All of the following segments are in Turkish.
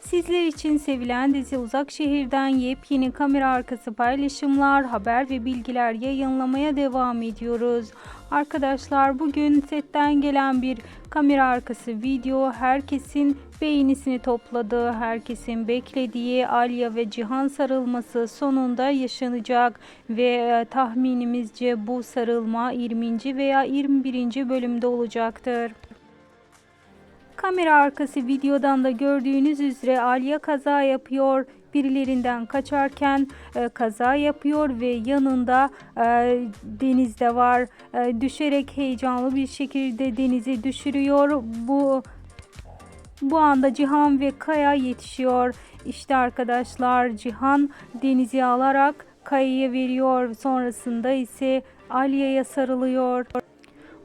Sizler için sevilen dizi Uzak Şehir'den yepyeni kamera arkası paylaşımlar, haber ve bilgiler yayınlamaya devam ediyoruz. Arkadaşlar bugün setten gelen bir kamera arkası video herkesin beğenisini topladı. Herkesin beklediği Alya ve Cihan sarılması sonunda yaşanacak ve e, tahminimizce bu sarılma 20. veya 21. bölümde olacaktır. Kamera arkası videodan da gördüğünüz üzere Alya kaza yapıyor. Birilerinden kaçarken e, kaza yapıyor ve yanında e, Deniz de var. E, düşerek heyecanlı bir şekilde Deniz'i düşürüyor. Bu bu anda Cihan ve Kaya yetişiyor. İşte arkadaşlar Cihan Deniz'i alarak Kaya'ya veriyor. Sonrasında ise Alya'ya sarılıyor.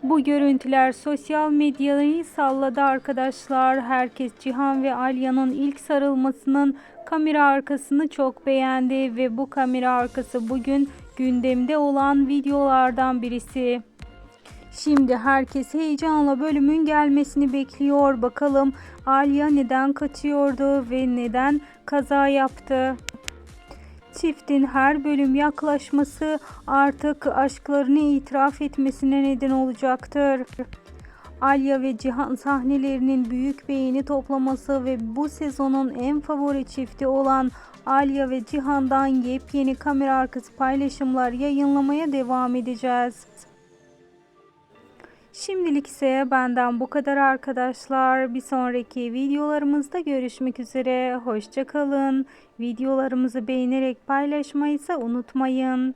Bu görüntüler sosyal medyayı salladı arkadaşlar. Herkes Cihan ve Alya'nın ilk sarılmasının kamera arkasını çok beğendi ve bu kamera arkası bugün gündemde olan videolardan birisi. Şimdi herkes heyecanla bölümün gelmesini bekliyor. Bakalım Alya neden kaçıyordu ve neden kaza yaptı? Çiftin her bölüm yaklaşması artık aşklarını itiraf etmesine neden olacaktır. Alya ve Cihan sahnelerinin büyük beğeni toplaması ve bu sezonun en favori çifti olan Alya ve Cihan'dan yepyeni kamera arkası paylaşımlar yayınlamaya devam edeceğiz. Şimdilik ise benden bu kadar arkadaşlar. Bir sonraki videolarımızda görüşmek üzere. Hoşçakalın. Videolarımızı beğenerek paylaşmayı ise unutmayın.